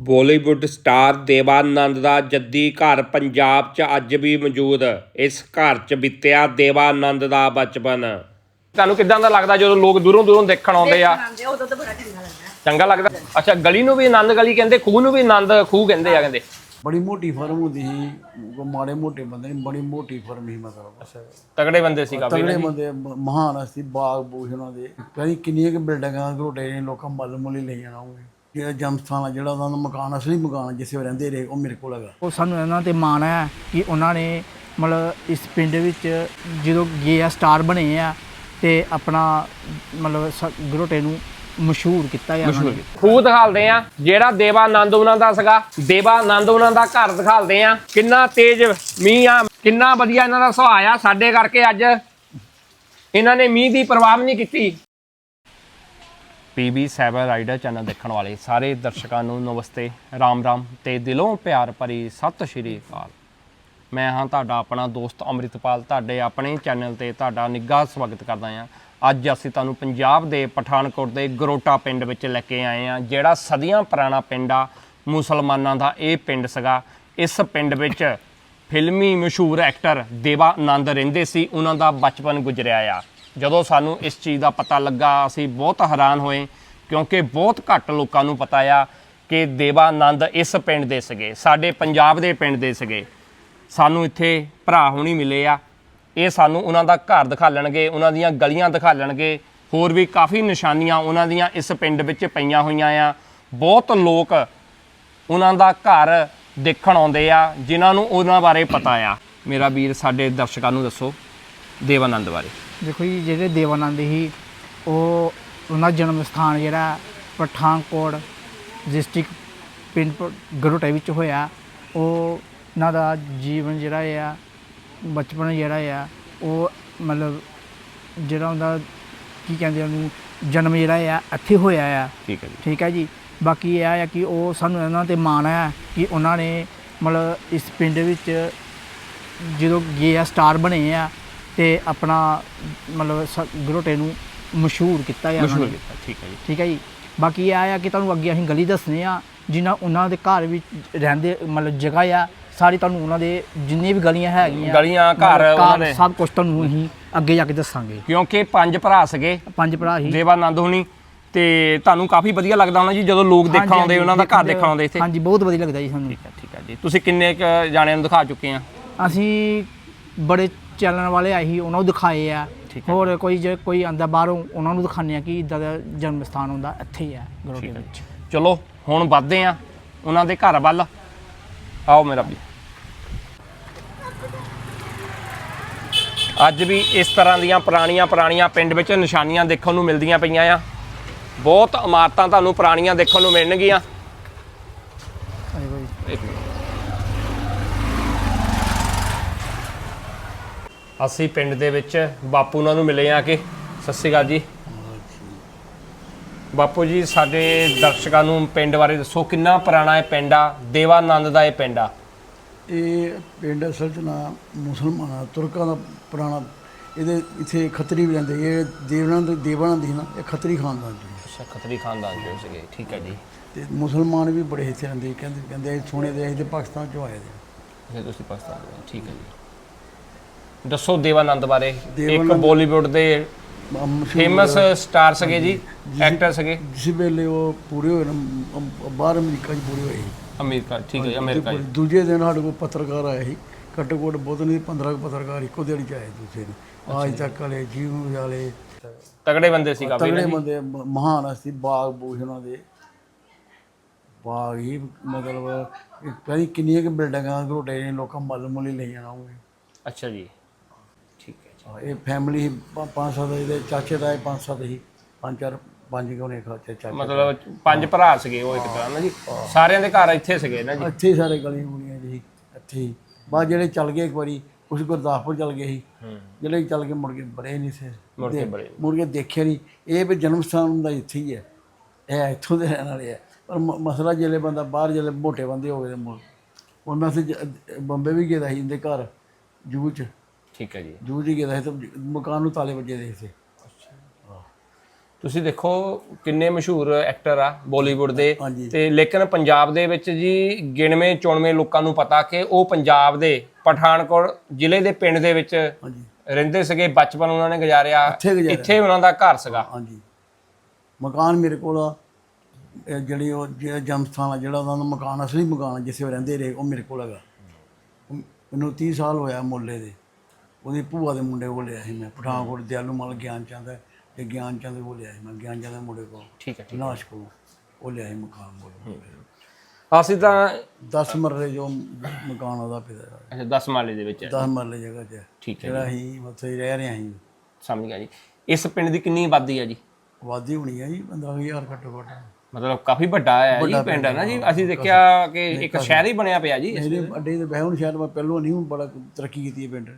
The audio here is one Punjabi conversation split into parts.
ਬਾਲੀਵੁੱਡ ਸਟਾਰ ਦੇਵਾਨੰਦ ਦਾ ਜੱਦੀ ਘਰ ਪੰਜਾਬ 'ਚ ਅੱਜ ਵੀ ਮੌਜੂਦ ਇਸ ਘਰ 'ਚ ਬੀਤਿਆ ਦੇਵਾਨੰਦ ਦਾ ਬਚਪਨ। ਤੁਹਾਨੂੰ ਕਿਦਾਂ ਦਾ ਲੱਗਦਾ ਜਦੋਂ ਲੋਕ ਦੂਰੋਂ ਦੂਰੋਂ ਦੇਖਣ ਆਉਂਦੇ ਆ? ਆਉਂਦੇ ਉਦੋਂ ਤਾਂ ਬੜਾ ਚੰਗਾ ਲੱਗਦਾ। ਹੈ। ਚੰਗਾ ਲੱਗਦਾ? ਅੱਛਾ ਗਲੀ ਨੂੰ ਵੀ ਆਨੰਦ ਗਲੀ ਕਹਿੰਦੇ ਖੂਹ ਨੂੰ ਵੀ ਆਨੰਦ ਖੂਹ ਕਹਿੰਦੇ ਆ ਕਹਿੰਦੇ। ਬੜੀ ਮੋਟੀ ਫਰਮ ਹੁੰਦੀ ਸੀ ਕੋਈ ਮਾੜੇ ਮੋਟੇ ਬੰਦੇ ਨੇ ਬੜੀ ਮੋਟੀ ਫਰਮ ਸੀ ਮਤਲਬ। ਤਗੜੇ ਬੰਦੇ ਸੀ ਕਾਫੀ ਤਗੜੇ ਬੰਦੇ ਮਹਾਨ ਸੀ ਬਾਗ ਬੂਸ਼ ਉਹਨਾਂ ਦੇ। ਕਦੀ ਕਿੰਨੀਆਂ ਕਿ ਬਿਲਡਿੰਗਾਂ ਘਰੋਟੇ ਨੇ ਲੋਕਾਂ ਮੱਲ ਮੁੱਲੀ ਲਈ ਜਾਣਾ ਹੋਵੇ ਜਿਹੜਾ ਜਨਮਸਥਾਨ ਆ ਜਿਹੜਾ ਉਹਨਾਂ ਦਾ ਮਕਾਨ ਅਸਲੀ ਮਕਾਨ ਜਿੱਥੇ ਉਹ ਰਹਿੰਦੇ ਰਹੇ ਉਹ ਮੇਰੇ ਕੋਲ ਹੈਗਾ। ਉਹ ਸਾਨੂੰ ਇਹਨਾਂ ਤੇ ਮਾਣ ਹੈ ਕਿ ਉਹਨਾਂ ਨੇ ਮਤਲਬ ਇਸ ਪਿੰਡ ਵਿੱਚ ਜਦੋਂ ਗਏ ਆ ਸਟਾਰ ਬਣੇ ਆ ਤੇ ਆਪਣਾ ਮਤਲਬ ਗਰੋਟੇ ਨੂੰ ਮਸ਼ਹੂਰ ਕੀਤਾ ਹੈ ਉਹਨਾਂ ਨੇ ਖੂਹ ਦਿਖਾਲਦੇ ਆ ਜਿਹੜਾ ਦੇਵਾਨੰਦ ਉਹਨਾਂ ਦਾ ਸੀਗਾ। ਦੇਵਾਨੰਦ ਉਹਨਾਂ ਦਾ ਘਰ ਦਿਖਾਲਦੇ ਆ। ਕਿੰਨਾ ਤੇਜ਼ ਮੀਂਹ ਆ ਕਿੰਨਾ ਵਧੀਆ ਇਹਨਾਂ ਦਾ ਸੁਭਾਅ ਆ। ਸਾਡੇ ਕਰਕੇ ਅੱਜ ਇਹਨਾਂ ਨੇ ਮੀਂਹ ਦੀ ਪਰਵਾਹ ਨਹੀਂ ਕੀਤੀ। PB7 ਰਾਈਡਰ ਚੈਨਲ ਦੇਖਣ ਵਾਲੇ ਸਾਰੇ ਦਰਸ਼ਕਾਂ ਨੂੰ ਨਮਸਤੇ, ਰਾਮ ਰਾਮ ਤੇ ਦਿਲੋਂ ਪਿਆਰ ਭਰੀ ਸਤਿ ਸ਼੍ਰੀ ਅਕਾਲ। ਮੈਂ ਹਾਂ ਤੁਹਾਡਾ ਆਪਣਾ ਦੋਸਤ ਅੰਮ੍ਰਿਤਪਾਲ, ਤੁਹਾਡੇ ਆਪਣੇ ਚੈਨਲ ਤੇ ਤੁਹਾਡਾ ਨਿੱਘਾ ਸਵਾਗਤ ਕਰਦਾ ਹਾਂ। ਅੱਜ ਅਸੀਂ ਤੁਹਾਨੂੰ ਪੰਜਾਬ ਦੇ ਪਠਾਨਕੋਟ ਦੇ ਗਰੋਟਾ ਪਿੰਡ ਵਿੱਚ ਲੈ ਕੇ ਆਏ ਹਾਂ, ਜਿਹੜਾ ਸਦੀਆਂ ਪੁਰਾਣਾ ਪਿੰਡ ਆ, ਮੁਸਲਮਾਨਾਂ ਦਾ ਇਹ ਪਿੰਡ ਸੀਗਾ। ਇਸ ਪਿੰਡ ਵਿੱਚ ਫਿਲਮੀ ਮਸ਼ਹੂਰ ਐਕਟਰ ਦੇਵਾ ਆਨੰਦ ਰਹਿੰਦੇ ਸੀ, ਉਹਨਾਂ ਦਾ ਬਚਪਨ ਗੁਜ਼ਰਿਆ ਆ। ਜਦੋਂ ਸਾਨੂੰ ਇਸ ਚੀਜ਼ ਦਾ ਪਤਾ ਲੱਗਾ, ਅਸੀਂ ਬਹੁਤ ਹੈਰਾਨ ਹੋਏ ਕਿਉਂਕਿ ਬਹੁਤ ਘੱਟ ਲੋਕਾਂ ਨੂੰ ਪਤਾ ਆ ਕਿ ਦੇਵਾਨੰਦ ਇਸ ਪਿੰਡ ਦੇ ਸੀਗੇ, ਸਾਡੇ ਪੰਜਾਬ ਦੇ ਪਿੰਡ ਦੇ ਸੀਗੇ। ਸਾਨੂੰ ਇੱਥੇ ਭਰਾ ਹੁਣੀ ਮਿਲੇ ਆ। ਇਹ ਸਾਨੂੰ ਉਹਨਾਂ ਦਾ ਘਰ ਦਿਖਾ ਲੈਣਗੇ ਉਹਨਾਂ ਦੀਆਂ ਗਲੀਆਂ ਦਿਖਾ ਲੈਣਗੇ ਹੋਰ ਵੀ ਕਾਫੀ ਨਿਸ਼ਾਨੀਆਂ ਉਹਨਾਂ ਦੀਆਂ ਇਸ ਪਿੰਡ ਵਿੱਚ ਪਈਆਂ ਹੋਈਆਂ ਆ। ਬਹੁਤ ਲੋਕ ਉਹਨਾਂ ਦਾ ਘਰ ਦੇਖਣ ਆਉਂਦੇ ਆ, ਜਿਨ੍ਹਾਂ ਨੂੰ ਉਹਨਾਂ ਬਾਰੇ ਪਤਾ ਆ। ਮੇਰਾ ਵੀਰ ਸਾਡੇ ਦਰਸ਼ਕਾਂ ਨੂੰ ਦੱਸੋ, ਦੇਵਾਨੰਦ ਬਾਰੇ। ਦੇਖੋ ਜੀ ਜਿਹੜੇ ਦੇਵਾਨੰਦ ਸੀ ਉਹ ਉਹਨਾਂ ਦਾ ਜਨਮ ਸਥਾਨ ਜਿਹੜਾ ਪਠਾਨਕੋਟ ਡਿਸਟ੍ਰਿਕਟ ਪਿੰਡ ਗਰੋਟੇ ਵਿੱਚ ਹੋਇਆ। ਉਹ ਉਹਨਾਂ ਦਾ ਜੀਵਨ ਜਿਹੜਾ ਆ ਬਚਪਨ ਜਿਹੜਾ ਆ ਉਹ ਮਤਲਬ ਜਿਹੜਾ ਉਹਦਾ ਕੀ ਕਹਿੰਦੇ ਉਹਨੂੰ ਜਨਮ ਜਿਹੜਾ ਆ ਇੱਥੇ ਹੋਇਆ ਆ। ਠੀਕ ਹੈ ਜੀ। ਠੀਕ ਹੈ ਜੀ। ਬਾਕੀ ਇਹ ਆ ਕਿ ਉਹ ਸਾਨੂੰ ਇਹਨਾਂ ਤੇ ਮਾਣ ਹੈ ਕਿ ਉਹਨਾਂ ਨੇ ਮਤਲਬ ਇਸ ਪਿੰਡ ਵਿੱਚ ਜਦੋਂ ਗਏ ਆ ਸਟਾਰ ਬਣੇ ਆ ਤੇ ਆਪਣਾ ਮਤਲਬ ਸ- ਗਰੋਟੇ ਨੂੰ ਮਸ਼ਹੂਰ ਕੀਤਾ ਉਹਨਾਂ ਮਸ਼ਹੂਰ ਕੀਤਾ ਠੀਕ ਹੈ ਜੀ। ਠੀਕ ਹੈ ਜੀ। ਬਾਕੀ ਇਹ ਆ ਕਿ ਤੁਹਾਨੂੰ ਅੱਗੇ ਅਸੀਂ ਗਲੀ ਦੱਸਨੇ ਆ ਜਿਨ੍ਹਾਂ ਉਹਨਾਂ ਦੇ ਘਰ ਵਿੱਚ ਰਹਿੰਦੇ ਮਤਲਬ ਜਗ੍ਹਾ ਆ ਸਾਰੀ ਤੁਹਾਨੂੰ ਉਹਨਾਂ ਦੇ ਜਿੰਨੀ ਵੀ ਗਲੀਆਂ ਹੈਗੀਆਂ ਗਲੀਆਂ, ਘਰ ਮਤਲਬ ਉਹਨਾਂ ਦੇ। ਸਭ ਕੁਝ ਤੁਹਾਨੂੰ ਅਸੀਂ ਅੱਗੇ ਜਾ ਕੇ ਦੱਸਾਂਗੇ। ਕਿਉਂਕਿ ਪੰਜ ਭਰਾ ਸੀਗੇ। ਪੰਜ ਭਰਾ ਹੀ ਦੇਵਾਨੰਦ ਹੁਣੀ ਤੇ ਤੁਹਾਨੂੰ ਕਾਫੀ ਵਧੀਆ ਲੱਗਦਾ ਹੋਣਾ ਜੀ ਜਦੋਂ ਲੋਕ ਦੇਖਣ ਆਉਂਦੇ ਉਹਨਾਂ ਦਾ ਘਰ ਦੇਖਣ ਆਉਂਦੇ ਇੱਥੇ। ਹਾਂਜੀ ਬਹੁਤ ਵਧੀਆ ਲੱਗਦਾ ਜੀ ਸਾਨੂੰ। ਠੀਕ ਹੈ ਠੀਕ ਹੈ ਜੀ। ਤੁਸੀਂ ਕਿੰਨੇ ਕੁ ਜਾਣਿਆਂ ਨੂੰ ਦਿਖਾ ਚੁੱਕੇ ਆ? ਅਸੀਂ ਬੜੇ ਚੱਲਣ ਵਾਲੇ ਸੀ ਉਹਨਾਂ ਨੂੰ ਦਿਖਾਏ ਆ। ਹੋਰ ਕੋਈ ਜੇ ਕੋਈ ਆਂਦਾ ਬਾਹਰੋਂ ਉਹਨਾਂ ਨੂੰ ਦਿਖਾਉਂਦੇ ਆ ਕਿ ਇਦਾਂ ਦਾ ਜਨਮ ਸਥਾਨ ਹੁੰਦਾ ਇੱਥੇ ਹੀ ਆ ਠੀਕ ਹੈ ਵਿੱਚ। ਚਲੋ ਹੁਣ ਵੱਧਦੇ ਆ ਉਹਨਾਂ ਦੇ ਘਰ ਵੱਲ। ਆਓ ਮੇਰਾ ਵੀ ਅੱਜ ਵੀ ਇਸ ਤਰ੍ਹਾਂ ਦੀਆਂ ਪੁਰਾਣੀਆਂ ਪੁਰਾਣੀਆਂ ਪਿੰਡ ਵਿੱਚ ਨਿਸ਼ਾਨੀਆਂ ਦੇਖਣ ਨੂੰ ਮਿਲਦੀਆਂ ਪਈਆਂ ਆ। ਬਹੁਤ ਇਮਾਰਤਾਂ ਤੁਹਾਨੂੰ ਪੁਰਾਣੀਆਂ ਦੇਖਣ ਨੂੰ ਮਿਲਣਗੀਆਂ ਆਏ ਬਾਈ ਅਸੀਂ ਪਿੰਡ ਦੇ ਵਿੱਚ ਬਾਪੂ ਉਹਨਾਂ ਨੂੰ ਮਿਲੇ ਆ ਕਿ। ਸਤਿ ਸ਼੍ਰੀ ਅਕਾਲ ਜੀ। ਬਾਪੂ ਜੀ ਸਾਡੇ ਦਰਸ਼ਕਾਂ ਨੂੰ ਪਿੰਡ ਬਾਰੇ ਦੱਸੋ ਕਿੰਨਾ ਪੁਰਾਣਾ ਇਹ ਪਿੰਡ ਆ? ਦੇਵਾਨੰਦ ਦਾ ਇਹ ਪਿੰਡ ਆ। ਇਹ ਪਿੰਡ ਅਸਲ 'ਚ ਨਾ ਮੁਸਲਮਾਨਾਂ ਤੁਰਕਾਂ ਦਾ ਪੁਰਾਣਾ। ਇਹਦੇ ਇੱਥੇ ਖੱਤਰੀ ਵੀ ਰਹਿੰਦੇ ਇਹ ਦੇਵਨੰਦ ਦੇਵਾਨੰਦ ਸੀ ਨਾ ਇਹ ਖੱਤਰੀ ਖਾਨਦਾਨ ਚ ਅੱਛਾ ਖੱਤਰੀ ਖਾਨਦਾਨ ਦੇ ਸੀਗੇ ਠੀਕ ਹੈ ਜੀ। ਤੇ ਮੁਸਲਮਾਨ ਵੀ ਬੜੇ ਇੱਥੇ ਰਹਿੰਦੇ ਕਹਿੰਦੇ ਕਹਿੰਦੇ ਇਹ ਸੋਹਣੇ ਦੇ ਅਸੀਂ ਤੇ ਪਾਕਿਸਤਾਨ ਚੋਂ ਆਏ ਦੇ। ਇਹ ਤੁਸੀਂ ਪਾਕਿਸਤਾਨ ਦੇ ਹੋ, ਠੀਕ ਹੈ ਜੀ। ਦੱਸੋ ਦੇਵਾਨੰਦ ਬਾਰੇ ਇੱਕ ਦੇਵਾਨੰਦ- ਬਾਲੀਵੁੱਡ ਦੇ ਫੇਮਸ ਸਟਾਰ ਸੀਗੇ ਜੀ ਐਕਟਰ ਸੀਗੇ। ਜਿਸ ਵੇਲੇ ਉਹ ਪੂਰੇ ਹੋਏ ਨਾ ਅਮ- ਬਾਹਰ ਅਮਰੀਕਾ 'ਚ ਪੂਰੇ ਹੋਏ ਸੀ। ਅਮਰੀਕਾ ਠੀਕ ਹੈ ਜੀ ਅਮਰੀਕਾ ਜੀ। ਦੂਜੇ ਦਿਨ ਸਾਡੇ ਕੋਲ ਪੱਤਰਕਾਰ ਆਏ ਸੀ ਘੱਟੋ ਘੱਟ ਬਹੁਤ ਨਹੀਂ 15 ਕੁ ਪੱਤਰਕਾਰ ਇੱਕੋ ਦਿਹਾੜੀ ਚ ਆਏ ਦੂਜੇ ਦਿਨ। ਆਜ ਤੱਕ ਵਾਲੇ ਜੀਵਨ ਵਾਲੇ। ਤਗੜੇ ਬੰਦੇ ਸੀ ਕਾਫੀ ਤਗੜੇ ਬੰਦੇ ਮ- ਮਹਾਨ ਸੀ ਬਾਗ ਬੂਸ਼ ਉਹਨਾਂ ਦੇ। ਬਾਗ ਹੀ ਮਤਲਬ ਕਦੀ ਕਿੰਨੀਆਂ ਕਿ ਬਿਲਡਿੰਗਾਂ ਘਰੋਟੇ ਨੇ ਲੋਕਾਂ ਮੱਲ ਮੁੱਲੀ ਲਈ ਜਾਣਾ ਹੋਵੇ ਅੱਛਾ ਜੀ। ਇਹ ਫੈਮਿਲੀ ਪੰਜ ਸੱਤ ਇਹਦੇ ਚਾਚੇ ਦਾ ਪੰਜ ਸੱਤ ਸੀ ਪੰਜ ਚਾਰ ਪੰਜ ਕੋਨੇ ਖਾਤੇ ਚਾਚੇ ਮਤਲਬ ਪੰਜ ਭਰਾ ਸੀਗੇ ਉਹ ਇੱਕ ਤਰ੍ਹਾਂ ਨਾ ਜੀ। ਸਾਰਿਆਂ ਦੇ ਘਰ ਇੱਥੇ ਸੀਗੇ ਨਾ ਜੀ। ਇੱਥੇ ਹੀ ਸਾਰੇ ਗਲੀਆਂ ਗੁਲੀਆਂ ਜੀ ਇੱਥੇ ਹੀ। ਬਾਅਦ ਜਿਹੜੇ ਚੱਲ ਗਏ ਇੱਕ ਵਾਰੀ ਕੁਝ ਗੁਰਦਾਸਪੁਰ ਚੱਲ ਗਏ ਸੀ। ਜਿਹੜੇ ਚੱਲ ਕੇ ਮੁੜ ਕੇ ਬੜੇ ਨਹੀਂ ਸੀ। ਮੁੜ ਕੇ ਬੜੇ ਮੁੜ ਕੇ ਦੇਖਿਆ ਨਹੀਂ। ਇਹ ਵੀ ਜਨਮ ਸਥਾਨ ਦਾ ਇੱਥੇ ਹੀ ਹੈ। ਇਹ ਇੱਥੋਂ ਦੇ ਰਹਿਣ ਵਾਲੇ ਆ ਪਰ ਮਸਲਾ ਜਿਹੜੇ ਬੰਦਾ ਬਾਹਰ ਜਿਹੜੇ ਮੋਟੇ ਬੰਦੇ ਹੋ ਗਏ ਮੁੜ। ਉਹਨਾਂ ਸੇ ਬੰਬੇ ਵੀ ਗਿਆ ਸੀ ਇਹਦੇ ਘਰ ਜੂ ਚ। ਠੀਕ ਹੈ ਜੀ। ਜੂ ਜੀ ਗਿਆ ਸੀ ਤਾਂ ਮਕਾਨ ਨੂੰ ਤਾਲੇ ਵੱਜੇ ਦੇ ਸੀ ਤੁਸੀਂ ਦੇਖੋ ਕਿੰਨੇ ਮਸ਼ਹੂਰ ਐਕਟਰ ਆ ਬਾਲੀਵੁੱਡ ਦੇ। ਹਾਂਜੀ। ਤੇ ਲੇਕਿਨ ਪੰਜਾਬ ਦੇ ਵਿੱਚ ਜੀ ਗਿਣਵੇਂ ਚੁਣਵੇਂ ਲੋਕਾਂ ਨੂੰ ਪਤਾ ਕਿ ਉਹ ਪੰਜਾਬ ਦੇ ਪਠਾਨਕੋਟ ਜ਼ਿਲ੍ਹੇ ਦੇ ਪਿੰਡ ਦੇ ਵਿੱਚ ਹਾਂਜੀ। ਰਹਿੰਦੇ ਸੀਗੇ ਬਚਪਨ ਉਹਨਾਂ ਨੇ ਗੁਜ਼ਾਰਿਆ। ਇੱਥੇ ਗੁਜ਼ਾਰਿਆ। ਇੱਥੇ ਉਹਨਾਂ ਦਾ ਘਰ ਸੀਗਾ। ਹਾਂਜੀ। ਮਕਾਨ ਮੇਰੇ ਕੋਲ ਆ। ਇਹ ਜਿਹੜੀ ਉਹ ਜਿਹੜਾ ਜਨਮ ਸਥਾਨ ਆ ਜਿਹੜਾ ਉਹਨਾਂ ਦਾ ਮਕਾਨ ਅਸਲੀ ਮਕਾਨ ਆ, ਜਿੱਥੇ ਉਹ ਰਹਿੰਦੇ ਰਹੇ ਉਹ ਮੇਰੇ ਕੋਲ ਹੈਗਾ। ਉਹ ਮੈਨੂੰ 30 ਸਾਲ ਹੋਇਆ ਮੁੱਲੇ ਦੇ। ਉਹਦੀ ਭੂਆ ਦੇ ਮੁੰਡੇ ਕੋਲ ਲਿਆ ਸੀ ਮੈਂ ਪਠਾਨਕੋਟ ਦਿਆਲੂ ਮਲ ਗਿਆਨ ਚੰਦ ਹੈ ਤੇ ਗਿਆਨ ਚੰਦ ਕੋਲ ਲਿਆ ਸੀ ਮੈਂ ਗਿਆਨ ਚੰਦ ਦੇ ਮੁੰਡੇ ਕੋਲ ਠੀਕ ਹੈ ਵਿਨਾਸ਼ ਕੋਲ ਉਹ ਲਿਆ ਸੀ ਮਕਾਨ ਕੋਲ। ਅਸੀਂ ਤਾਂ 10 ਮਰਲੇ ਜੋ ਮਕਾਨ ਉਹਦਾ ਦਾ ਅੱਛਾ 10 ਮਾਲੇ ਦੇ ਵਿੱਚ ਹੈ। 10 ਮਰਲੇ ਜਗ੍ਹਾ 'ਚ ਹੈ। ਠੀਕ ਹੈ ਜਿਹੜਾ ਹੀ ਉੱਥੇ ਹੀ ਰਹਿ ਰਹੇ ਸੀ ਸਮਝ ਗਿਆ ਜੀ। ਇਸ ਪਿੰਡ ਦੀ ਕਿੰਨੀ ਆਬਾਦੀ ਹੈ ਜੀ? ਆਬਾਦੀ ਹੋਣੀ ਹੈ ਜੀ 15000 ਘੱਟੋ ਘੱਟ। ਮਤਲਬ ਕਾਫੀ ਵੱਡਾ ਹੈ ਜੀ ਪਿੰਡ ਹੈ ਨਾ ਜੀ। ਅਸੀਂ ਦੇਖਿਆ ਕਿ ਇੱਕ ਸ਼ਹਿਰ ਹੀ ਬਣਿਆ ਪਿਆ ਜੀ ਇਹਦੇ ਅੱਡੇ ਦੇ ਬਹਿ ਹੁਣ ਸ਼ਾਇਦ ਮੈਂ ਪਹਿਲੋਂ ਨਹੀਂ ਹੁਣ ਬੜਾ ਤਰੱਕੀ ਕੀਤੀ ਹੈ ਪਿੰਡ ਨੇ।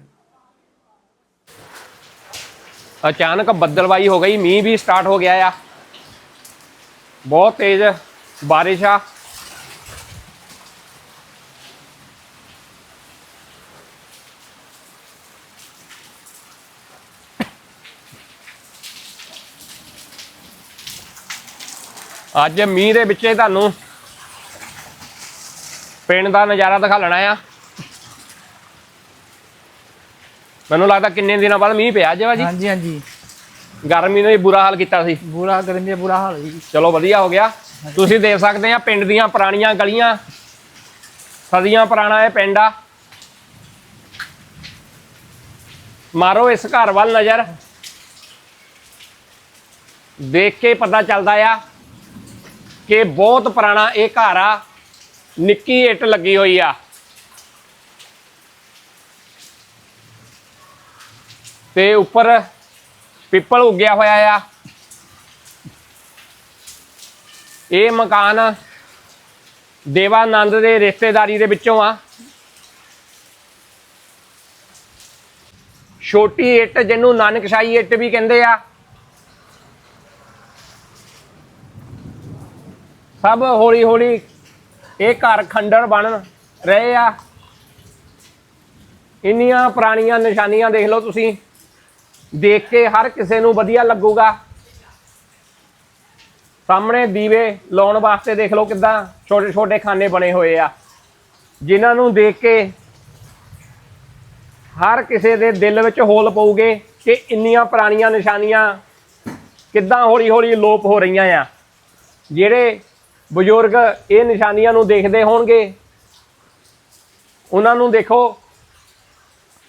ਅਚਾਨਕ ਬੱਦਲਵਾਈ ਹੋ ਗਈ, ਮੀਂਹ ਵੀ ਸਟਾਰਟ ਹੋ ਗਿਆ ਆ। ਬਹੁਤ ਤੇਜ਼ ਬਾਰਿਸ਼ ਆ। ਅੱਜ ਮੀਂਹ ਦੇ ਵਿੱਚ ਤੁਹਾਨੂੰ ਪਿੰਡ ਦਾ ਨਜ਼ਾਰਾ ਦਿਖਾ ਲੈਣਾ ਆ। ਮੈਨੂੰ ਲੱਗਦਾ ਕਿੰਨੇ ਦਿਨਾਂ ਬਾਅਦ ਮੀਂਹ ਪਿਆ ਅੱਜ ਵਾ ਜੀ ਹਾਂਜੀ ਹਾਂਜੀ। ਗਰਮੀ ਨੇ ਬੁਰਾ ਹਾਲ ਕੀਤਾ ਸੀ। ਬੁਰਾ ਗਰਮੀ ਦਾ ਬੁਰਾ ਹਾਲ ਜੀ। ਚਲੋ ਵਧੀਆ ਹੋ ਗਿਆ। ਤੁਸੀਂ ਦੇਖ ਸਕਦੇ ਆ ਪਿੰਡ ਦੀਆਂ ਪੁਰਾਣੀਆਂ ਗਲੀਆਂ। ਸਦੀਆਂ ਪੁਰਾਣਾ ਇਹ ਪਿੰਡ ਆ। ਮਾਰੋ ਇਸ ਘਰ ਵੱਲ ਨਜ਼ਰ। ਦੇਖ ਕੇ ਪਤਾ ਚੱਲਦਾ ਆ ਕਿ ਬਹੁਤ ਪੁਰਾਣਾ ਇਹ ਘਰ ਆ। ਨਿੱਕੀ ਇੱਟ ਲੱਗੀ ਹੋਈ ਆ। ਤੇ ਉੱਪਰ ਪਿੱਪਲ ਉੱਗਿਆ ਹੋਇਆ ਆ। ਇਹ ਮਕਾਨ ਦੇਵਾਨੰਦ ਦੇ ਰਿਸ਼ਤੇਦਾਰੀ ਦੇ ਵਿੱਚੋਂ ਆ। ਛੋਟੀ ਇੱਟ ਜਿਹਨੂੰ ਨਾਨਕਸ਼ਾਹੀ ਇੱਟ ਵੀ ਕਹਿੰਦੇ ਆ। ਸਭ ਹੌਲੀ ਹੌਲੀ ਇਹ ਘਰ ਖੰਡਰ ਬਣ ਰਹੇ ਆ। ਇੰਨੀਆਂ ਪੁਰਾਣੀਆਂ ਨਿਸ਼ਾਨੀਆਂ ਦੇਖ ਲਓ ਤੁਸੀਂ। ਦੇਖ ਕੇ ਹਰ ਕਿਸੇ ਨੂੰ ਵਧੀਆ ਲੱਗੂਗਾ। ਸਾਹਮਣੇ ਦੀਵੇ ਲਾਉਣ ਵਾਸਤੇ ਦੇਖ ਲਓ ਕਿਦਾਂ ਛੋਟੇ ਛੋਟੇ ਖਾਨੇ ਬਣੇ ਹੋਏ ਆ। ਜਿਨ੍ਹਾਂ ਨੂੰ ਦੇਖ ਕੇ ਹਰ ਕਿਸੇ ਦੇ ਦਿਲ ਵਿੱਚ ਹੋਲ ਪਊਗੇ ਕਿ ਇੰਨੀਆਂ ਪੁਰਾਣੀਆਂ ਨਿਸ਼ਾਨੀਆਂ ਕਿੱਦਾਂ ਹੌਲੀ ਹੌਲੀ ਲੋਪ ਹੋ ਰਹੀਆਂ ਆ। ਜਿਹੜੇ ਬਜ਼ੁਰਗ ਇਹ ਨਿਸ਼ਾਨੀਆਂ ਨੂੰ ਦੇਖਦੇ ਹੋਣਗੇ, ਉਹਨਾਂ ਨੂੰ ਦੇਖੋ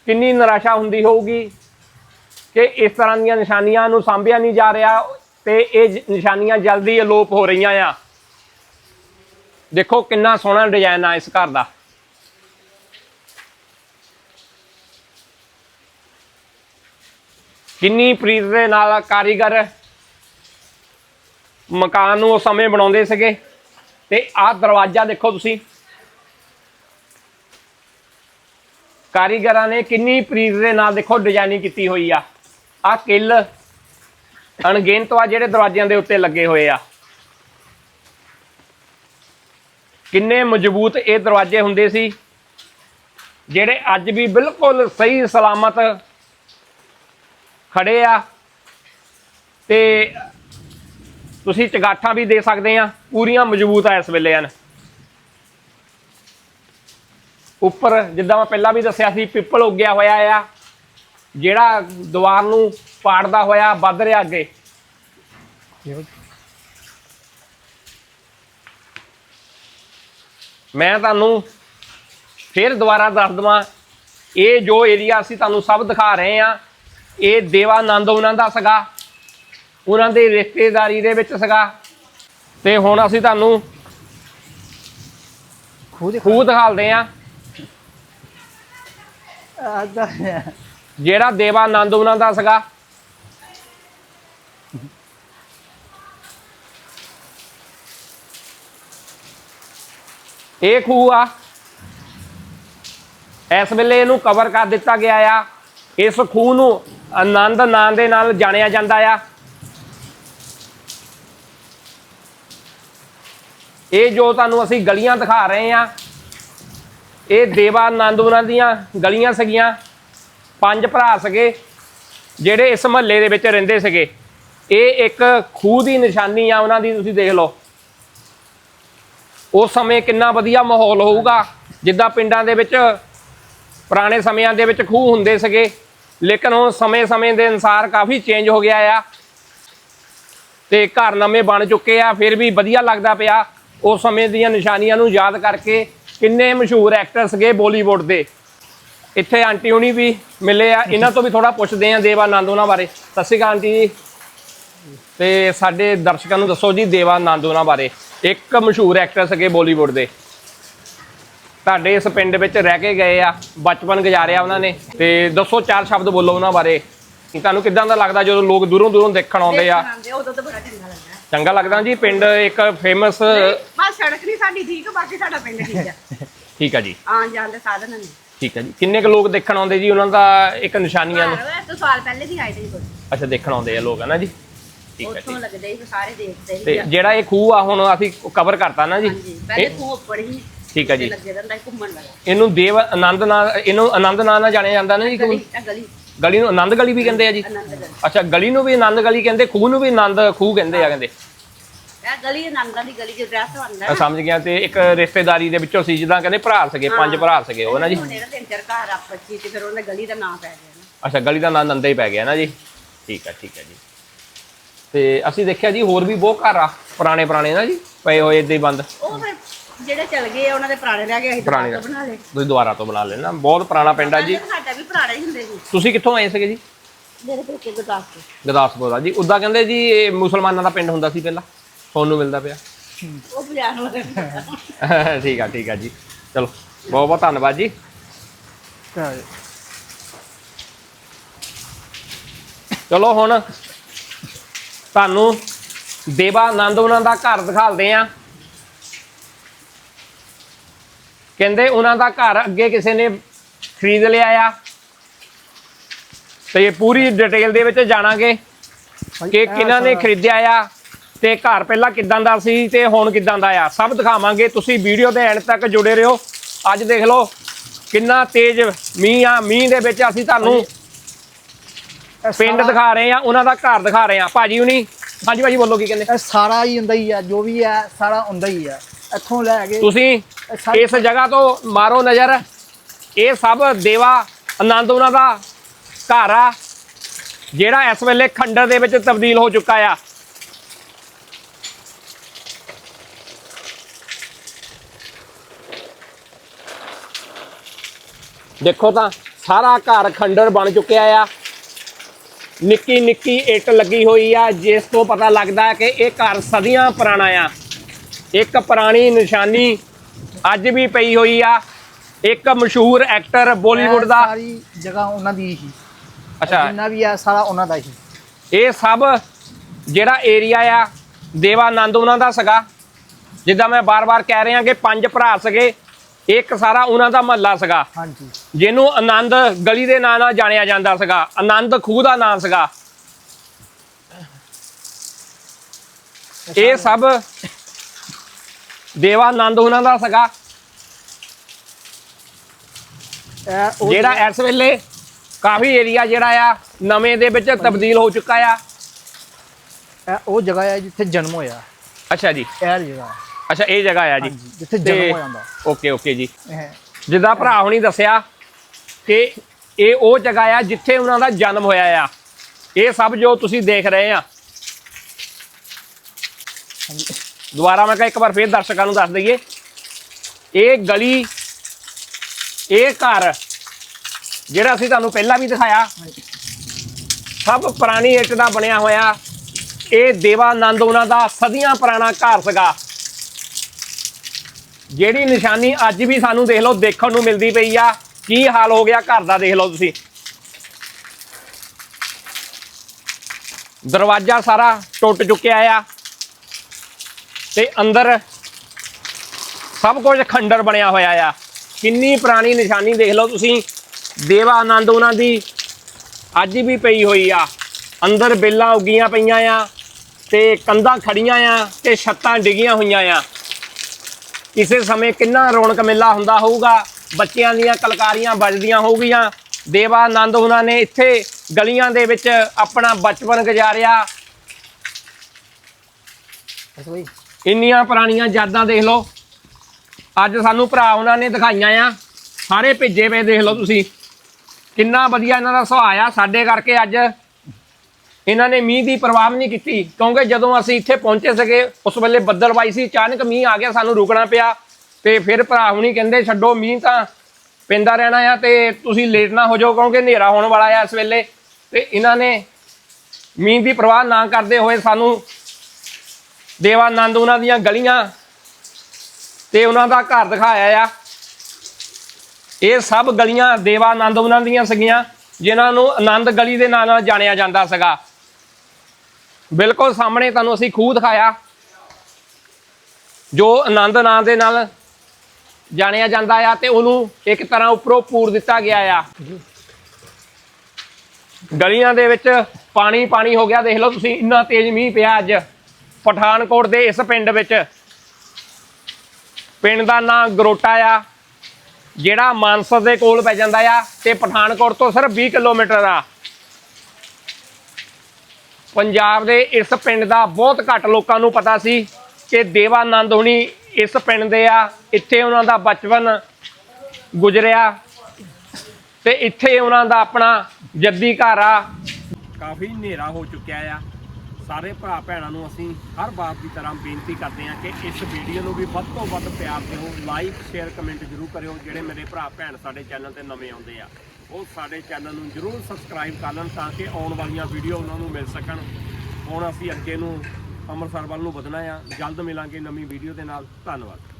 ਕਿੰਨੀ ਨਿਰਾਸ਼ਾ ਹੁੰਦੀ ਹੋਊਗੀ। ਕਿ ਇਸ ਤਰ੍ਹਾਂ ਦੀਆਂ ਨਿਸ਼ਾਨੀਆਂ ਨੂੰ ਸਾਂਭਿਆ ਨਹੀਂ ਜਾ ਰਿਹਾ ਤੇ ਇਹ ਜ- ਨਿਸ਼ਾਨੀਆਂ ਜਲਦੀ ਅਲੋਪ ਹੋ ਰਹੀਆਂ ਆ। ਦੇਖੋ ਕਿੰਨਾ ਸੋਹਣਾ ਡਿਜ਼ਾਈਨ ਆ ਇਸ ਘਰ ਦਾ। ਕਿੰਨੀ ਪ੍ਰੀਤ ਦੇ ਨਾਲ ਕਾਰੀਗਰ ਮਕਾਨ ਨੂੰ ਉਸ ਸਮੇਂ ਬਣਾਉਂਦੇ ਸੀਗੇ। ਤੇ ਆਹ ਦਰਵਾਜ਼ਾ ਦੇਖੋ ਤੁਸੀਂ। ਕਾਰੀਗਰਾਂ ਨੇ ਕਿੰਨੀ ਪ੍ਰੀਤ ਦੇ ਨਾਲ ਦੇਖੋ ਡਿਜ਼ਾਈਨਿੰਗ ਕੀਤੀ ਹੋਈ ਆ। ਆ ਕਿੱਲ ਅਣਗਿਣਤ ਆ ਜਿਹੜੇ ਦਰਵਾਜ਼ਿਆਂ ਦੇ ਉੱਤੇ ਲੱਗੇ ਹੋਏ ਆ। ਕਿੰਨੇ ਮਜ਼ਬੂਤ ਇਹ ਦਰਵਾਜ਼ੇ ਹੁੰਦੇ ਸੀ, ਜਿਹੜੇ ਅੱਜ ਵੀ ਬਿਲਕੁਲ ਸਹੀ ਸਲਾਮਤ ਖੜੇ ਆ। ਤੇ ਤੁਸੀਂ ਚਗਾਠਾਂ ਵੀ ਦੇ ਸਕਦੇ ਆ, ਪੂਰੀਆਂ ਮਜ਼ਬੂਤ ਆ ਇਸ ਵੇਲੇ ਹਨ। ਉੱਪਰ, ਜਿੱਦਾਂ ਮੈਂ ਪਹਿਲਾਂ ਵੀ ਦੱਸਿਆ ਸੀ, ਪਿੱਪਲ ਉੱਗਿਆ ਹੋਇਆ ਆ। ਜਿਹੜਾ ਦੀਵਾਰ ਨੂੰ ਪਾੜਦਾ ਹੋਇਆ ਵੱਧ ਰਿਹਾ ਅੱਗੇ। ਮੈਂ ਤੁਹਾਨੂੰ ਫਿਰ ਦੁਬਾਰਾ ਦੱਸ ਦਵਾਂ ਇਹ ਜੋ ਏਰੀਆ ਅਸੀਂ ਤੁਹਾਨੂੰ ਸਭ ਦਿਖਾ ਰਹੇ ਆ ਇਹ ਦੇਵਾਨੰਦ ਉਹਨਾਂ ਦਾ ਸੀਗਾ ਉਹਨਾਂ ਦੇ ਰਿਸ਼ਤੇਦਾਰੀ ਦੇ ਵਿੱਚ ਸੀਗਾ। ਤੇ ਹੁਣ ਅਸੀਂ ਤੁਹਾਨੂੰ ਖੁਦ ਖੂਹ ਦਿਖਾਲਦੇ ਆ ਆਦਾ ਜਿਹੜਾ ਦੇਵਾਨੰਦ ਉਹਨਾਂ ਦਾ ਸੀਗਾ। ਇਹ ਖੂਹ ਆ। ਇਸ ਵੇਲੇ ਇਹਨੂੰ ਕਵਰ ਕਰ ਦਿੱਤਾ ਗਿਆ ਆ। ਇਸ ਖੂਹ ਨੂੰ ਆਨੰਦ ਨਾਂ ਦੇ ਨਾਲ ਜਾਣਿਆ ਜਾਂਦਾ ਆ। ਇਹ ਜੋ ਤੁਹਾਨੂੰ ਅਸੀਂ ਗਲੀਆਂ ਦਿਖਾ ਰਹੇ ਆ, ਇਹ ਦੇਵਾਨੰਦ ਉਹਨਾਂ ਦੀਆਂ ਗਲੀਆਂ ਸੀਗੀਆਂ। ਪੰਜ ਭਰਾ ਸੀਗੇ, ਜਿਹੜੇ ਇਸ ਮਹੱਲੇ ਦੇ ਵਿੱਚ ਰਹਿੰਦੇ ਸੀਗੇ। ਇਹ ਇੱਕ ਖੂਹ ਦੀ ਨਿਸ਼ਾਨੀ ਆ, ਉਹਨਾਂ ਦੀ ਤੁਸੀਂ ਦੇਖ ਲਓ। ਉਸ ਸਮੇਂ ਕਿੰਨਾ ਵਧੀਆ ਮਾਹੌਲ ਹੋਊਗਾ, ਜਿੱਦਾਂ ਪਿੰਡਾਂ ਦੇ ਵਿੱਚ, ਪੁਰਾਣੇ ਸਮਿਆਂ ਦੇ ਵਿੱਚ ਖੂਹ ਹੁੰਦੇ ਸੀਗੇ। ਲੇਕਿਨ ਹੁਣ ਸਮੇਂ-ਸਮੇਂ ਦੇ ਅਨਸਾਰ ਕਾਫੀ ਚੇਂਜ ਹੋ ਗਿਆ ਆ। ਤੇ ਘਰ ਨਵੇਂ ਬਣ ਚੁੱਕੇ ਆ, ਫਿਰ ਵੀ ਵਧੀਆ ਲੱਗਦਾ ਪਿਆ। ਉਸ ਸਮੇਂ ਦੀਆਂ ਨਿਸ਼ਾਨੀਆਂ ਨੂੰ ਯਾਦ ਕਰਕੇ ਕਿੰਨੇ ਮਸ਼ਹੂਰ ਐਕਟਰ ਸੀਗੇ ਬਾਲੀਵੁੱਡ ਦੇ। ਇੱਥੇ ਆਂਟੀ ਹੁਣੀ ਵੀ ਮਿਲੇ ਆ। ਇਹਨਾਂ ਤੋਂ ਵੀ ਥੋੜਾ ਪੁੱਛਦੇ ਆ ਦੇਵਾਨੰਦ ਉਹਨਾਂ ਬਾਰੇ। ਸਤਿ ਸ਼੍ਰੀ ਅਕਾਲ ਆਂਟੀ ਜੀ। ਤੇ ਸਾਡੇ ਦਰਸ਼ਕਾਂ ਨੂੰ ਦੱਸੋ ਜੀ ਦੇਵਾਨੰਦ ਉਹਨਾਂ ਬਾਰੇ। ਇੱਕ ਮਸ਼ਹੂਰ ਐਕਟਰ ਸੀਗੇ ਬਾਲੀਵੁੱਡ ਦੇ। ਤੁਹਾਡੇ ਇਸ ਪਿੰਡ ਵਿੱਚ ਰਹਿ ਕੇ ਗਏ ਆ। ਬਚਪਨ ਗੁਜ਼ਾਰਿਆ ਉਹਨਾਂ ਨੇ। ਤੇ ਦੱਸੋ ਚਾਰ ਸ਼ਬਦ ਬੋਲੋ ਉਹਨਾਂ ਬਾਰੇ। ਤੁਹਾਨੂੰ ਕਿਦਾਂ ਦਾ ਲੱਗਦਾ ਜਦੋਂ ਲੋਕ ਦੂਰੋਂ ਦੂਰੋਂ ਦੇਖਣ ਆਉਂਦੇ ਆ? ਆਉਂਦੇ ਉਦੋਂ ਤਾਂ ਬੜਾ ਚੰਗਾ ਲੱਗਦਾ। ਚੰਗਾ ਲੱਗਦਾ ਜੀ। ਪਿੰਡ ਇੱਕ ਫੇਮਸ ਬਸ ਸੜਕ ਨਹੀਂ ਸਾਡੀ ਠੀਕ ਬਾਕੀ ਸਾਡਾ ਪਿੰਡ ਠੀਕ ਆ। ਠੀਕ ਆ ਜੀ। ਆਉਣ ਜਾਣ ਦੇ ਸਾਧਨ ਨੇ। ਠੀਕ ਆ ਜੀ। ਕਿੰਨੇ ਕੁ ਲੋਕ ਦੇਖਣ ਆਉਂਦੇ ਜੀ ਉਹਨਾਂ ਦਾ ਇੱਕ ਨਿਸ਼ਾਨੀਆਂ ਨੂੰ? ਘਰ ਤੋਂ ਸਾਲ ਪਹਿਲੇ ਦੀ ਆਏ ਤੇ ਕੋਈ। ਅੱਛਾ ਦੇਖਣ ਆਉਂਦੇ ਆ ਲੋਕ ਹੈ ਨਾ ਜੀ? ਠੀਕ ਆ ਉੱਥੋਂ ਲੱਗਦੇ ਸੀ ਸਾਰੇ ਦੇਖਦੇ ਤੇ ਸੀ ਜਿਹੜਾ ਇਹ ਖੂਹ ਆ ਹੁਣ ਅਸੀਂ ਕਵਰ ਕਰਤਾ ਨਾ ਜੀ। ਪਹਿਲੇ ਖੂਹ ਉੱਪਰ ਹੀ ਠੀਕ ਆ ਜੀ। ਲੱਗੇ ਰਹਿੰਦਾ ਸੀ ਘੁੰਮਣ ਵਾਲਾ। ਇਹਨੂੰ ਦੇਵ ਆਨੰਦ ਨਾਲ ਇਹਨੂੰ ਆਨੰਦ ਨਾਂ ਨਾਲ ਜਾਣਿਆ ਜਾਂਦਾ ਨਾ ਜੀ? ਗਲੀ ਗਲੀ। ਨੂੰ ਆਨੰਦ ਗਲੀ ਵੀ ਕਹਿੰਦੇ ਆ ਜੀ? ਅੱਛਾ ਗਲੀ ਨੂੰ ਵੀ ਆਨੰਦ ਗਲੀ ਕਹਿੰਦੇ ਖੂਹ ਨੂੰ ਵੀ ਆਨੰਦ ਖੂਹ ਕਹਿੰਦੇ ਆ ਕਹਿੰਦੇ। ਇਹ ਗਲੀ ਆਨੰਦਾਂ ਦੀ ਗਲੀ ਚ ਡਰੈਸ ਹੁੰਦਾ ਮੈਂ ਸਮਝ ਗਿਆ ਤੇ ਇੱਕ ਰਿਸ਼ਤੇਦਾਰੀ ਦੇ ਵਿੱਚੋਂ ਸੀ ਜਿੱਦਾਂ ਕਹਿੰਦੇ ਭਰਾ ਸਗੇ ਪੰਜ ਭਰਾ ਸਗੇ ਉਹ ਨਾ ਜੀ। ਉਹਨੇ ਨਾ ਤਿੰਨ ਚਾਰ ਘਰ ਆਪਸ ਚ ਹੀ ਤੇ ਫਿਰ ਉਹਨੇ ਗਲੀ ਦਾ ਨਾਮ ਪੈ ਗਿਆ ਨਾ। ਅੱਛਾ ਗਲੀ ਦਾ ਨਾਂ ਨੰਦਾ ਹੀ ਪੈ ਗਿਆ ਨਾ ਜੀ। ਠੀਕ ਹੈ ਠੀਕ ਹੈ ਜੀ। ਤੇ ਅਸੀਂ ਦੇਖਿਆ ਜੀ ਹੋਰ ਵੀ ਬਹੁਤ ਘਰ ਆ ਪੁਰਾਣੇ ਪੁਰਾਣੇ ਨਾ ਜੀ ਪਏ ਹੋਏ ਏਦਾਂ ਹੀ ਬੰਦ। ਉਹ ਫਿਰ ਜਿਹੜੇ ਚਲ ਗਏ ਆ, ਉਹਨਾਂ ਦੇ ਪੁਰਾਣੇ ਰਹਿ ਗਏ ਅਸੀਂ ਪੁਰਾਣੇ ਬਣਾ ਲਏ। ਤੁਸੀਂ ਦੁਬਾਰਾ ਤੋਂ ਬਣਾ ਲੈਣਾ ਬਹੁਤ ਪੁਰਾਣਾ ਪਿੰਡ ਆ ਜੀ। ਪਹਿਲਾਂ ਤਾਂ ਸਾਡਾ ਵੀ ਪੁਰਾਣੇ ਹੀ ਹੁੰਦੇ ਸੀ। ਤੁਸੀਂ ਕਿੱਥੋਂ ਆਏ ਸੀਗੇ ਜੀ? ਮੇਰੇ ਪੇਕੇ ਗੁਰਦਾਸਪੁਰ। ਗਦਾਸਪੁਰ ਦਾ ਜੀ। ਉਦਾਂ ਕਹਿੰਦੇ ਜੀ ਇਹ ਮੁਸਲਮਾਨਾਂ ਦਾ ਪਿੰਡ ਹੁੰਦਾ ਸੀ ਪਹਿਲਾਂ। ਤੁਹਾਨੂੰ ਮਿਲਦਾ ਪਿਆ। ਉਹ ਬਾਜ਼ਾਰ ਵਾਲੇ ਠੀਕ ਆ ਠੀਕ ਆ ਜੀ। ਚਲੋ ਬਹੁਤ ਬਹੁਤ ਧੰਨਵਾਦ ਜੀ। ਚਲੋ ਹੁਣ ਤੁਹਾਨੂੰ ਦੇਵਾਨੰਦ ਉਹਨਾਂ ਦਾ ਘਰ ਦਿਖਾਲਦੇ ਆ ਕਹਿੰਦੇ ਉਹਨਾਂ ਦਾ ਘਰ ਅੱਗੇ ਕਿਸੇ ਨੇ ਖਰੀਦ ਲਿਆ ਆ। ਤੇ ਪੂਰੀ ਡਿਟੇਲ ਦੇ ਵਿੱਚ ਜਾਣਾਂਗੇ ਕਿ ਕਿਹਨਾਂ ਨੇ ਖਰੀਦਿਆ ਆ। ਤੇ ਘਰ ਪਹਿਲਾਂ ਕਿਦਾਂ ਦਾ ਸੀ ਤੇ ਹੁਣ ਕਿਦਾਂ ਦਾ ਆ? ਸਭ ਦਿਖਾਵਾਂਗੇ। ਤੁਸੀਂ ਵੀਡੀਓ ਦੇ ਐਂਡ ਤੱਕ ਜੁੜੇ ਰਹੋ। ਅੱਜ ਦੇਖ ਲਓ ਕਿੰਨਾ ਤੇਜ਼ ਮੀਂਹ ਆ। ਮੀਂਹ ਦੇ ਵਿੱਚ ਅਸੀਂ ਤੁਹਾਨੂੰ ਪਿੰਡ ਦਿਖਾ ਰਹੇ ਆ ਉਹਨਾਂ ਦਾ ਘਰ ਦਿਖਾ ਰਹੇ ਆ। ਭਾਜੀ ਹੁਣੀ ਹਾਂਜੀ ਭਾਜੀ ਬੋਲੋ ਕੀ ਕਹਿੰਦੇ? ਇਹ ਸਾਰਾ ਹੀ ਹੁੰਦਾ ਹੀ ਆ ਜੋ ਵੀ ਹੈ ਸਾਰਾ ਹੁੰਦਾ ਹੀ ਆ। ਇੱਥੋਂ ਲੈ ਕੇ ਤੁਸੀਂ ਇਸ ਜਗ੍ਹਾ ਤੋਂ ਮਾਰੋ ਨਜ਼ਰ। ਇਹ ਸਭ ਦੇਵਾ ਆਨੰਦ ਉਹਨਾਂ ਦਾ ਘਰ ਆ। ਜਿਹੜਾ ਇਸ ਵੇਲੇ ਖੰਡਰ ਦੇ ਵਿੱਚ ਤਬਦੀਲ ਹੋ ਚੁੱਕਾ ਆ। ਦੇਖੋ ਤਾਂ ਸਾਰਾ ਘਰ ਖੰਡਰ ਬਣ ਚੁੱਕਿਆ ਆ। ਨਿੱਕੀ ਨਿੱਕੀ ਇੱਟ ਲੱਗੀ ਹੋਈ ਆ ਜਿਸ ਤੋਂ ਪਤਾ ਲੱਗਦਾ ਕਿ ਇਹ ਘਰ ਸਦੀਆਂ ਪੁਰਾਣਾ ਆ। ਇੱਕ ਪੁਰਾਣੀ ਨਿਸ਼ਾਨੀ ਅੱਜ ਵੀ ਪਈ ਹੋਈ ਆ। ਇੱਕ ਮਸ਼ਹੂਰ ਐਕਟਰ ਬਾਲੀਵੁੱਡ ਦਾ। ਸਾਰੀ ਜਗ੍ਹਾ ਉਹਨਾਂ ਦੀ ਹੀ ਅੱਛਾ। ਜਿੰਨਾ ਵੀ ਆ ਸਾਰਾ ਉਹਨਾਂ ਦਾ ਹੀ। ਇਹ ਸਭ ਜਿਹੜਾ ਏਰੀਆ ਆ ਦੇਵਾਨੰਦ ਉਹਨਾਂ ਦਾ ਸੀਗਾ। ਜਿੱਦਾਂ ਮੈਂ ਬਾਰ-ਬਾਰ ਕਹਿ ਰਿਹਾ ਕਿ ਪੰਜ ਭਰਾ ਸੀਗੇ। ਇੱਕ ਸਾਰਾ ਉਹਨਾਂ ਦਾ ਮਹੱਲਾ ਸੀਗਾ। ਹਾਂਜੀ। ਜਿਹਨੂੰ ਆਨੰਦ ਗਲੀ ਦੇ ਨਾਂ ਨਾਲ ਜਾਣਿਆ ਜਾਂਦਾ ਸੀਗਾ। ਆਨੰਦ ਖੂਹ ਦਾ ਨਾਮ ਸੀਗਾ। ਇਹ ਸਭ ਦੇਵਾਨੰਦ ਉਹਨਾਂ ਦਾ ਸੀਗਾ। ਜਿਹੜਾ ਇਸ ਵੇਲੇ ਕਾਫੀ ਏਰੀਆ ਜਿਹੜਾ ਆ ਨਵੇਂ ਦੇ ਵਿੱਚ ਤਬਦੀਲ ਹੋ ਚੁੱਕਾ ਆ। ਇਹ ਉਹ ਜਗ੍ਹਾ ਹੈ ਜਿੱਥੇ ਜਨਮ ਹੋਇਆ। ਅੱਛਾ ਜੀ। ਇਹ ਜਗ੍ਹਾ। ਅੱਛਾ ਇਹ ਜਗ੍ਹਾ ਆ ਜੀ। ਜਿੱਥੇ ਜਨਮ ਹੋ ਜਾਂਦਾ। ਓਕੇ ਓਕੇ ਜੀ। ਜਿੱਦਾਂ ਭਰਾ ਹੁਣੀ ਦੱਸਿਆ ਕਿ ਇਹ ਉਹ ਜਗ੍ਹਾ ਆ ਜਿੱਥੇ ਉਹਨਾਂ ਦਾ ਜਨਮ ਹੋਇਆ ਆ। ਇਹ ਸਭ ਜੋ ਤੁਸੀਂ ਦੇਖ ਰਹੇ ਆ। ਦੁਬਾਰਾ ਮੈਂ ਕਿਹਾ ਇੱਕ ਵਾਰ ਫੇਰ ਦਰਸ਼ਕਾਂ ਨੂੰ ਦੱਸ ਦਈਏ। ਇਹ ਗਲੀ ਇਹ ਘਰ ਜਿਹੜਾ ਅਸੀਂ ਤੁਹਾਨੂੰ ਪਹਿਲਾਂ ਵੀ ਦਿਖਾਇਆ ਸਭ ਪੁਰਾਣੀ ਇੱਟ ਦਾ ਬਣਿਆ ਹੋਇਆ। ਇਹ ਦੇਵਾਨੰਦ ਉਹਨਾਂ ਦਾ ਸਦੀਆਂ ਪੁਰਾਣਾ ਘਰ ਸੀਗਾ। ਜਿਹੜੀ ਨਿਸ਼ਾਨੀ ਅੱਜ ਵੀ ਸਾਨੂੰ ਦੇਖ ਲਓ, ਦੇਖਣ ਨੂੰ ਮਿਲਦੀ ਪਈ ਆ। ਕੀ ਹਾਲ ਹੋ ਗਿਆ? ਘਰ ਦਾ ਦੇਖ ਲਓ ਤੁਸੀਂ। ਦਰਵਾਜ਼ਾ ਸਾਰਾ ਟੁੱਟ ਚੁੱਕਿਆ ਆ ਤੇ ਅੰਦਰ ਸਭ ਕੁਝ ਖੰਡਰ ਬਣਿਆ ਹੋਇਆ ਆ। ਕਿੰਨੀ ਪੁਰਾਣੀ ਨਿਸ਼ਾਨੀ ਦੇਖ ਲਓ ਤੁਸੀਂ। ਦੇਵਾ ਆਨੰਦ ਉਹਨਾਂ ਦੀ ਅੱਜ ਵੀ ਪਈ ਹੋਈ ਆ। ਅੰਦਰ ਬੇਲਾਂ ਉੱਗੀਆਂ ਪਈਆਂ ਆ ਤੇ ਕੰਧਾਂ ਖੜੀਆਂ ਆ ਤੇ ਛੱਤਾਂ ਡਿੱਗੀਆਂ ਹੋਈਆਂ ਆ। ਕਿਸੇ ਸਮੇਂ ਕਿੰਨਾ ਰੌਣਕ ਮੇਲਾ ਹੁੰਦਾ ਹੋਊਗਾ? ਬੱਚਿਆਂ ਦੀਆਂ ਕਲਕਾਰੀਆਂ ਵੱਜਦੀਆਂ ਹੋਊਗੀਆਂ। ਦੇਵਾ ਆਨੰਦ ਉਹਨਾਂ ਨੇ ਇੱਥੇ ਗਲੀਆਂ ਦੇ ਵਿੱਚ ਆਪਣਾ ਬਚਪਨ ਗੁਜ਼ਾਰਿਆ। ਬਸ ਇੰਨੀਆਂ ਪੁਰਾਣੀਆਂ ਯਾਦਾਂ ਦੇਖ ਲਓ। ਅੱਜ ਸਾਨੂੰ ਭਰਾ ਉਹਨਾਂ ਨੇ ਦਿਖਾਈਆਂ ਆ। ਸਾਰੇ ਭੇਜੇ ਪਏ ਦੇਖ ਲਓ ਤੁਸੀਂ। ਕਿੰਨਾ ਵਧੀਆ ਇਹਨਾਂ ਦਾ ਸੁਭਾਅ ਆ। ਸਾਡੇ ਕਰਕੇ ਅੱਜ ਇਹਨਾਂ ਨੇ ਮੀਂਹ ਦੀ ਪਰਵਾਹ ਵੀ ਨਹੀਂ ਕੀਤੀ, ਕਿਉਂਕਿ ਜਦੋਂ ਅਸੀਂ ਇੱਥੇ ਪਹੁੰਚੇ ਸਕੇ ਉਸ ਵੇਲੇ ਬੱਦਲਵਾਈ ਸੀ, ਅਚਾਨਕ ਮੀਂਹ ਆ ਗਿਆ, ਸਾਨੂੰ ਰੁਕਣਾ ਪਿਆ ਤੇ ਫਿਰ ਭਰਾ ਹੁਣੀ ਕਹਿੰਦੇ, ਛੱਡੋ ਮੀਂਹ ਤਾਂ, ਪੈਂਦਾ ਰਹਿਣਾ ਆ ਤੇ ਤੁਸੀਂ ਲੇਟ ਨਾ ਹੋ ਜਾਓ, ਕਿਉਂਕਿ ਹਨੇਰਾ ਹੋਣ ਵਾਲਾ ਆ ਇਸ ਵੇਲੇ। ਤੇ ਇਹਨਾਂ ਨੇ ਮੀਂਹ ਦੀ ਪਰਵਾਹ ਨਾ ਕਰਦੇ ਹੋਏ ਸਾਨੂੰ ਦੇਵਾਨੰਦ ਉਹਨਾਂ ਦੀਆਂ ਗਲੀਆਂ ਤੇ ਉਹਨਾਂ ਦਾ ਘਰ ਦਿਖਾਇਆ ਆ। ਇਹ ਸਭ ਗਲੀਆਂ ਦੇਵਾਨੰਦ ਉਹਨਾਂ ਦੀਆਂ ਸੀਗੀਆਂ, ਜਿਨ੍ਹਾਂ ਨੂੰ ਆਨੰਦ ਗਲੀ ਦੇ ਨਾਂ ਨਾਲ ਜਾਣਿਆ ਜਾਂਦਾ ਸੀਗਾ। ਬਿਲਕੁਲ ਸਾਹਮਣੇ ਤੁਹਾਨੂੰ ਅਸੀਂ ਖੂਹ ਦਿਖਾਇਆ। ਜੋ ਆਨੰਦ ਨਾਂ ਦੇ ਨਾਲ ਜਾਣਿਆ ਜਾਂਦਾ ਆ ਤੇ ਉਹਨੂੰ ਇੱਕ ਤਰ੍ਹਾਂ ਉੱਪਰੋਂ ਪੂਰ ਦਿੱਤਾ ਗਿਆ ਆ। ਗਲੀਆਂ ਦੇ ਵਿੱਚ ਪਾਣੀ ਪਾਣੀ ਹੋ ਗਿਆ। ਦੇਖ ਲਓ ਤੁਸੀਂ ਇੰਨਾ ਤੇਜ਼ ਮੀਂਹ ਪਿਆ ਅੱਜ। ਪਠਾਨਕੋਟ ਦੇ ਇਸ ਪਿੰਡ ਵਿੱਚ। ਪਿੰਡ ਦਾ ਨਾਂ ਗਰੋਟਾ ਆ, ਜਿਹੜਾ ਮਾਨਸਾ ਦੇ ਕੋਲ ਪੈ ਜਾਂਦਾ ਆ ਤੇ ਪਠਾਨਕੋਟ ਤੋਂ ਸਿਰਫ 20 ਕਿਲੋਮੀਟਰ ਆ। ਪੰਜਾਬ ਦੇ ਇਸ ਪਿੰਡ ਦਾ ਬਹੁਤ ਘੱਟ ਲੋਕਾਂ ਨੂੰ ਪਤਾ ਸੀ ਕਿ ਦੇਵਾਨੰਦ ਹੁਣੀ ਇਸ ਪਿੰਡ ਦੇ ਆ। ਇੱਥੇ ਉਹਨਾਂ ਦਾ ਬਚਪਨ ਗੁਜ਼ਰਿਆ ਤੇ ਇੱਥੇ ਉਹਨਾਂ ਦਾ ਆਪਣਾ ਜੱਦੀ ਘਰ ਆ। ਕਾਫੀ ਹਨੇਰਾ ਹੋ ਚੁੱਕਿਆ ਆ। ਸਾਰੇ ਭਰਾ ਭੈਣਾਂ ਨੂੰ ਅਸੀਂ ਹਰ ਵਾਰ ਦੀ ਤਰ੍ਹਾਂ ਬੇਨਤੀ ਕਰਦੇ ਹਾਂ ਕਿ ਇਸ ਵੀਡੀਓ ਨੂੰ ਵੀ ਵੱਧ ਤੋਂ ਵੱਧ ਪਿਆਰ ਦਿਓ ਲਾਈਕ ਸ਼ੇਅਰ ਕਮੈਂਟ ਜ਼ਰੂਰ ਕਰਿਓ, ਜਿਹੜੇ ਮੇਰੇ ਭਰਾ ਭੈਣ ਸਾਡੇ ਚੈਨਲ ਤੇ ਨਵੇਂ ਆਉਂਦੇ ਆ। ਉਹ ਸਾਡੇ ਚੈਨਲ ਨੂੰ ਜ਼ਰੂਰ ਸਬਸਕ੍ਰਾਈਬ ਕਰ ਲੈਣ ਤਾਂ ਕਿ ਆਉਣ ਵਾਲੀਆਂ ਵੀਡੀਓ ਉਹਨਾਂ ਨੂੰ ਮਿਲ ਸਕਣ। ਹੁਣ ਅਸੀਂ ਅੱਗੇ ਨੂੰ ਅੰਮ੍ਰਿਤਸਰ ਵੱਲ ਨੂੰ ਵਧਣਾ ਆ। ਜਲਦ ਮਿਲਾਂਗੇ ਨਵੀਂ ਵੀਡੀਓ ਦੇ ਨਾਲ। ਧੰਨਵਾਦ।